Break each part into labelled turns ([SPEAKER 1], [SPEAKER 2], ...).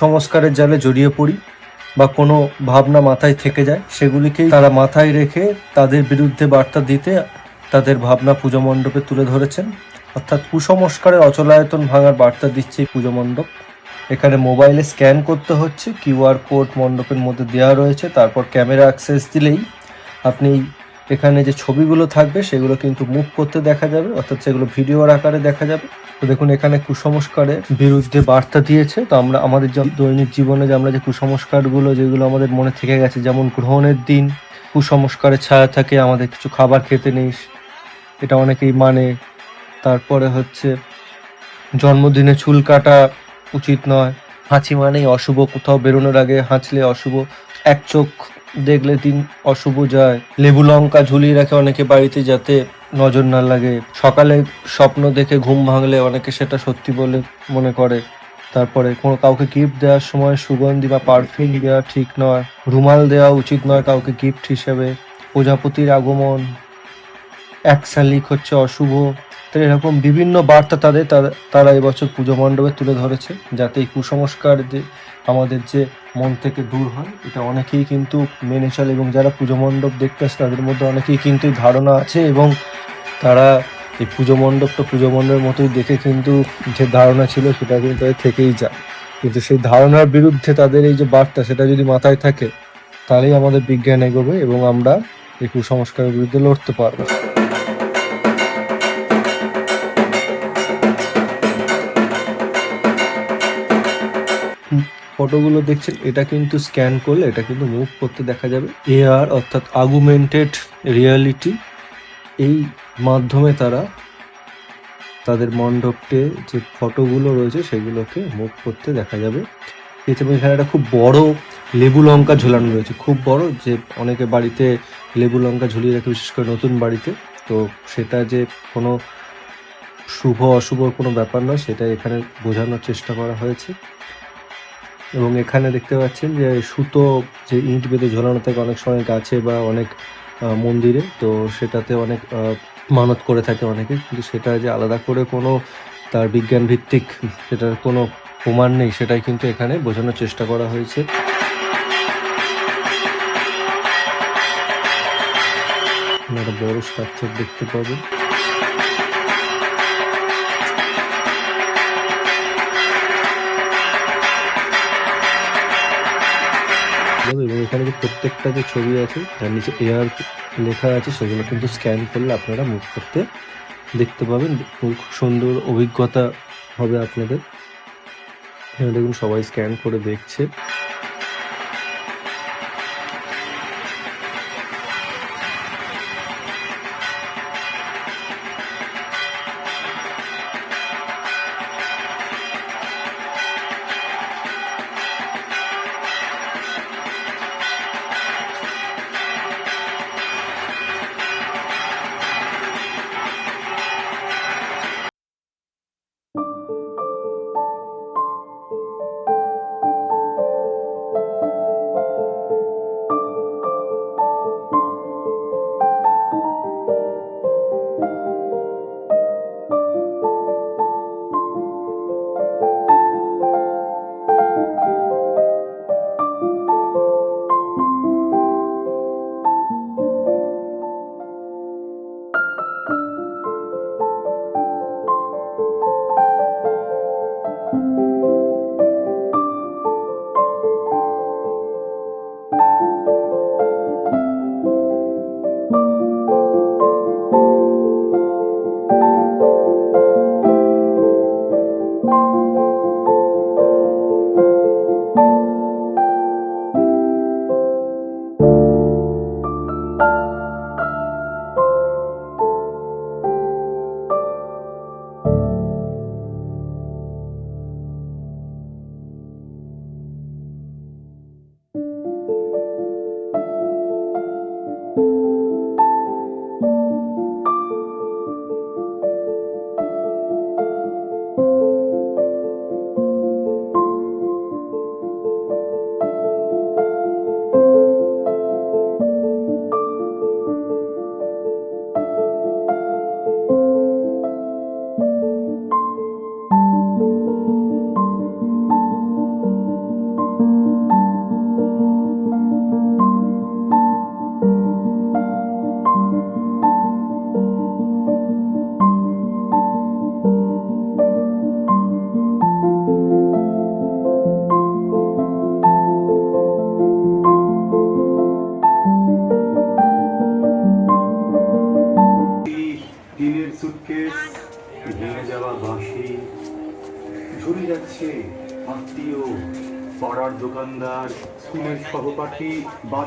[SPEAKER 1] কুসংস্কারের জালে জড়িয়ে পড়ি বা কোনো ভাবনা মাথায় থেকে যায়, সেগুলিকেই তারা মাথায় রেখে তাদের বিরুদ্ধে বার্তা দিতে তাদের ভাবনা পুজো মণ্ডপে তুলে ধরেছেন। অর্থাৎ কুসংস্কারের অচলায়তন ভাঙার বার্তা দিচ্ছে এই পুজো মণ্ডপ। এখানে মোবাইলে স্ক্যান করতে হচ্ছে কিউআর কোড মণ্ডপের মধ্যে দেওয়া রয়েছে, তারপর ক্যামেরা অ্যাক্সেস দিলেই আপনি এখানে যে ছবিগুলো থাকবে, সেগুলো কিন্তু মুভ করতে দেখা যাবে, অর্থাৎ সেগুলো ভিডিওর আকারে দেখা যাবে। তো দেখুন, এখানে কুসংস্কারের বিরুদ্ধে বার্তা দিয়েছে। তো আমরা, আমাদের দৈনিক জীবনে যে আমরা যে কুসংস্কারগুলো, যেগুলো আমাদের মনে থেকে গেছে, যেমন গ্রহণের দিন, কুসংস্কারের ছায়া থাকে, আমাদের কিছু খাবার খেতে নেই, এটা অনেকেই মানে। তারপরে হচ্ছে, জন্মদিনে চুল কাটা উচিত নয়। হাঁচি মানেই অশুভ, কোথাও বেরোনোর আগে হাঁচলে অশুভ। এক চোখ দেখলে দিন অশুভ যায়। লেবু লঙ্কা ঝুলিয়ে রাখে অনেকে বাড়িতে যাতে নজর না লাগে। সকালে স্বপ্ন দেখে ঘুম ভাঙলে অনেকে সেটা সত্যি বলে মনে করে। তারপরে কোনো কাউকে গিফট দেওয়ার সময় সুগন্ধি বা পারফিউম দেওয়া ঠিক নয়। রুমাল দেওয়া উচিত নয় কাউকে গিফট হিসেবে। প্রজাপতির আগমন। এক শালিক হচ্ছে অশুভ। তো এরকম বিভিন্ন বার্তা তাদের তারা- এবছর পুজো মণ্ডপে তুলে ধরেছে। যাতে এই কুসংস্কার যে আমাদের যে মন থেকে দূর হয়। এটা অনেকেই কিন্তু মেনে চলে এবং যারা পুজো মণ্ডপ দেখতে আসে, তাদের মধ্যে অনেকেই কিন্তু ধারণা আছে এবং তারা এই পুজো মণ্ডপটা পুজো মণ্ডপের মতোই দেখে কিন্তু যে ধারণা ছিল সেটা কিন্তু তাদের থেকেই যায়। কিন্তু সেই ধারণার বিরুদ্ধে তাদের এই যে বার্তা সেটা যদি মাথায় থাকে, তাহলেই আমাদের বিজ্ঞান এগোবে এবং আমরা এই কুসংস্কারের বিরুদ্ধে লড়তে পারব। ফটোগুলো দেখছেন, এটা কিন্তু স্ক্যান করলে এটা কিন্তু মুভ করতে দেখা যাবে। এআর অর্থাৎ আগুমেন্টেড রিয়ালিটি এই মাধ্যমে তারা তাদের মণ্ডপে যে ফটোগুলো রয়েছে সেগুলোকে মুভ করতে দেখা যাবে। এছাড়া এখানে একটা খুব বড় লেবু লঙ্কা ঝোলানো রয়েছে। খুব বড় যে অনেকে বাড়িতে লেবু লঙ্কা ঝুলিয়ে রাখে, বিশেষ করে নতুন বাড়িতে। তো সেটা যে কোনো শুভ অশুভ কোনো ব্যাপার নয়, সেটা এখানে বোঝানোর চেষ্টা করা হয়েছে। এবং এখানে দেখতে পাচ্ছেন যে সুতো, যে ইট বেঁধে ঝোলানো থাকে অনেক সময় গাছে বা অনেক মন্দিরে, তো সেটাতে অনেক মানত করে থাকে অনেকে। কিন্তু সেটা যে আলাদা করে কোনো তার বিজ্ঞান ভিত্তিক সেটার কোনো প্রমাণ নেই, সেটাই কিন্তু এখানে বোঝানোর চেষ্টা করা হয়েছে। বড় স্ট্রাকচার দেখতে পাবেন। এবং এখানে যে প্রত্যেকটা যে ছবি আছে তার নিচে এয়ার লেখা আছে, সেগুলো কিন্তু স্ক্যান করলে আপনারা মুখ করতে দেখতে পাবেন। খুব সুন্দর অভিজ্ঞতা হবে আপনাদের। এখানে দেখুন, সবাই স্ক্যান করে দেখছে।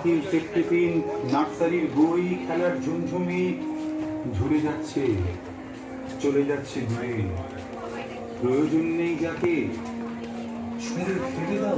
[SPEAKER 2] সেট টিফিন নার্সারির বই, খেলার ঝুমঝুমি। ঝুলে যাচ্ছে, চলে যাচ্ছে দূরে প্রয়োজন নেই যাকে। ছুঁড়ে ফেলে দাও।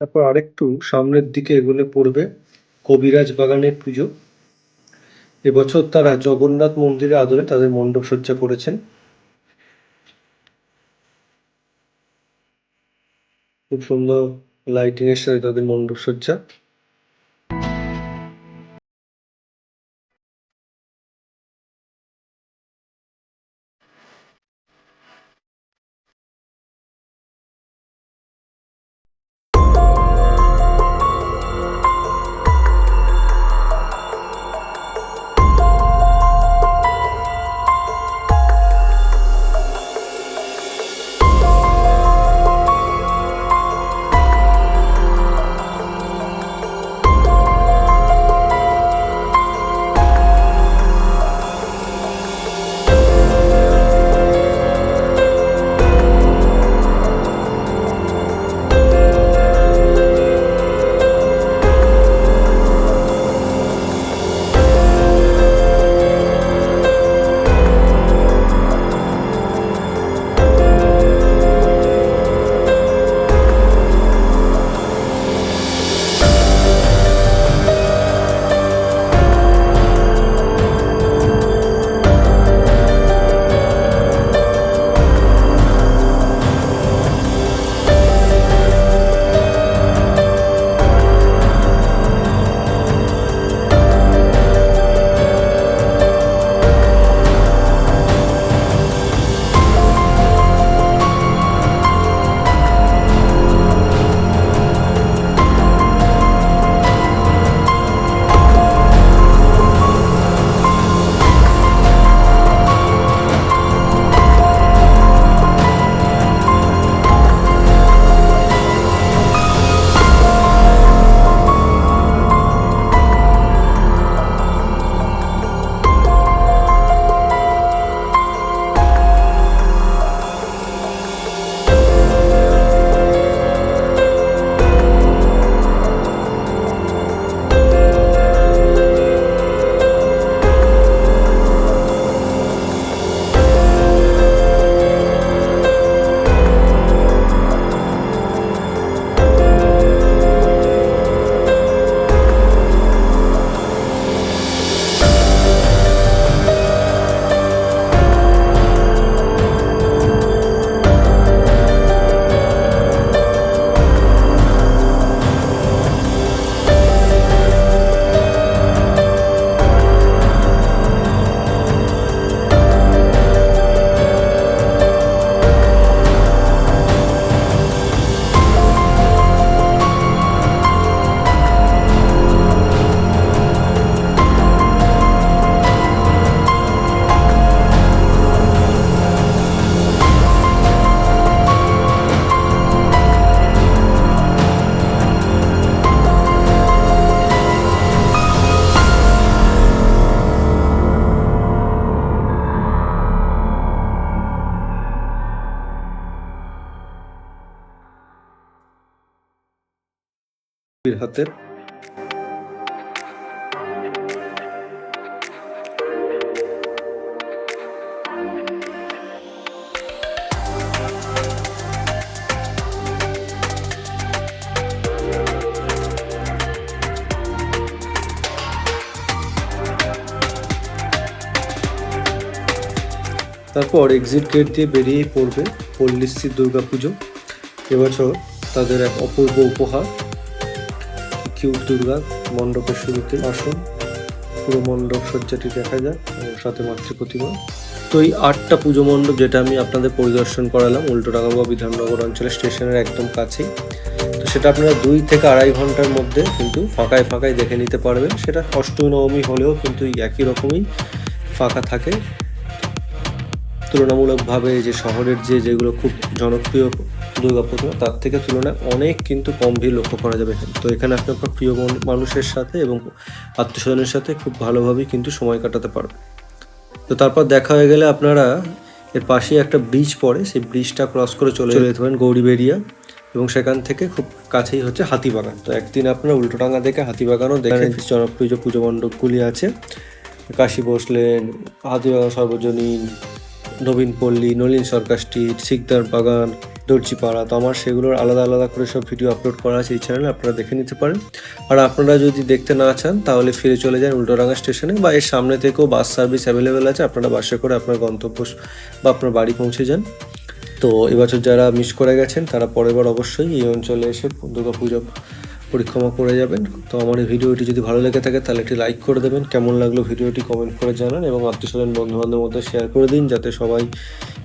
[SPEAKER 1] তারপর আরেকটু সামনের দিকে এগুলো পড়বে কবিরাজ বাগানের পুজো। এবছর তারা জগন্নাথ মন্দিরের আদলে তাদের মণ্ডপ সজ্জা করেছেন। খুব সুন্দর লাইটিং এর সাথে তাদের মণ্ডপ সজ্জা। হাতের। তারপর এক্সিট গেট দিয়ে বেরিয়েই পড়বে পল্লীশ্রী দুর্গা পুজো এবছর তাদের এক অপূর্ব উপহার। কিউট দুর্গা মণ্ডপের শুরুতে আসন। পুরো মণ্ডপ সজ্জাটি দেখা যায় এবং সাথে মাতৃ প্রতিমা। তো এই আটটা পুজো মণ্ডপ যেটা আমি আপনাদের পরিদর্শন করালাম উল্টোডাঙ্গা বিধাননগর অঞ্চলের স্টেশনের একদম কাছেই। তো সেটা আপনারা দুই থেকে আড়াই ঘণ্টার মধ্যে কিন্তু ফাঁকায় ফাঁকায় দেখে নিতে পারবেন। সেটা অষ্টমী, নবমী হলেও কিন্তু একই রকমই ফাঁকা থাকে। তুলনামূলকভাবে যে শহরের যে যেগুলো খুব জনপ্রিয় দুর্গা প্রতিমা তার থেকে তুলনায় অনেক কিন্তু কম ভিড় লক্ষ্য করা যাবে এখানে। তো এখানে আপনি আপনার প্রিয় মানুষের সাথে এবং আত্মীয়স্বজনের সাথে খুব ভালোভাবেই কিন্তু সময় কাটাতে পারবেন। তো তারপর দেখা হয়ে গেলে আপনারা এর পাশেই একটা ব্রিজ পড়ে সেই ব্রিজটা ক্রস করে চলে যেতে পারেন গৌরীবেরিয়া এবং সেখান থেকে খুব কাছেই হচ্ছে হাতিবাগান। তো একদিন আপনারা উল্টোডাঙ্গা থেকে হাতিবাগানও দেখেন জনপ্রিয় যে পুজো মণ্ডপগুলি আছে। কাশী বসলেন হাতিবাগান সর্বজনীন নবীনপল্লী নলিন সরকার স্ট্রিট শিকদার বাগান, দর্জিপাড়া। তো আমার সেগুলোর আলাদা আলাদা করে সব ভিডিও আপলোড করা আছে এই চ্যানেলে আপনারা দেখে নিতে পারেন। আর আপনারা যদি দেখতে না চান, তাহলে ফিরে চলে যান উল্টোডাঙ্গা স্টেশনে বা এর সামনে থেকেও বাস সার্ভিস অ্যাভেলেবেল আছে, আপনারা বাসে করে আপনার গন্তব্য বা আপনার বাড়ি পৌঁছে যান। তো এবছর যারা মিস করে গেছেন, তারা পরের বার অবশ্যই এই অঞ্চলে এসে দুর্গা পুজো পরিক্রমা করে যাবেন। তো আমার এই ভিডিওটি যদি ভালো লেগে থাকে, তাহলে একটি লাইক করে দেবেন। কেমন লাগল ভিডিওটি কমেন্ট করে জানান এবং আত্মীয়স্বজন বন্ধু বান্ধবের মধ্যে শেয়ার করে দিন যাতে সবাই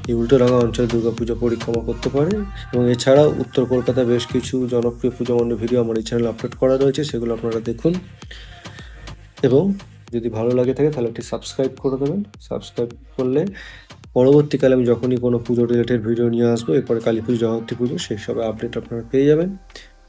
[SPEAKER 1] এই উল্টোডাঙ্গা অঞ্চলে দুর্গা পুজো পরিক্রমা করতে পারে। এবং এছাড়াও উত্তর কলকাতায় বেশ কিছু জনপ্রিয় পুজো মণ্ডপ ভিডিও আমার এই চ্যানেলে আপলোড করা রয়েছে, সেগুলো আপনারা দেখুন। এবং যদি ভালো লাগে থাকে, তাহলে একটি সাবস্ক্রাইব করে দেবেন। সাবস্ক্রাইব করলে পরবর্তীকালে আমি যখনই কোনো পুজো রিলেটেড ভিডিও নিয়ে আসব, এরপরে কালী পুজো জগত্রী পুজো, সেই সব আপডেট আপনারা পেয়ে যাবেন।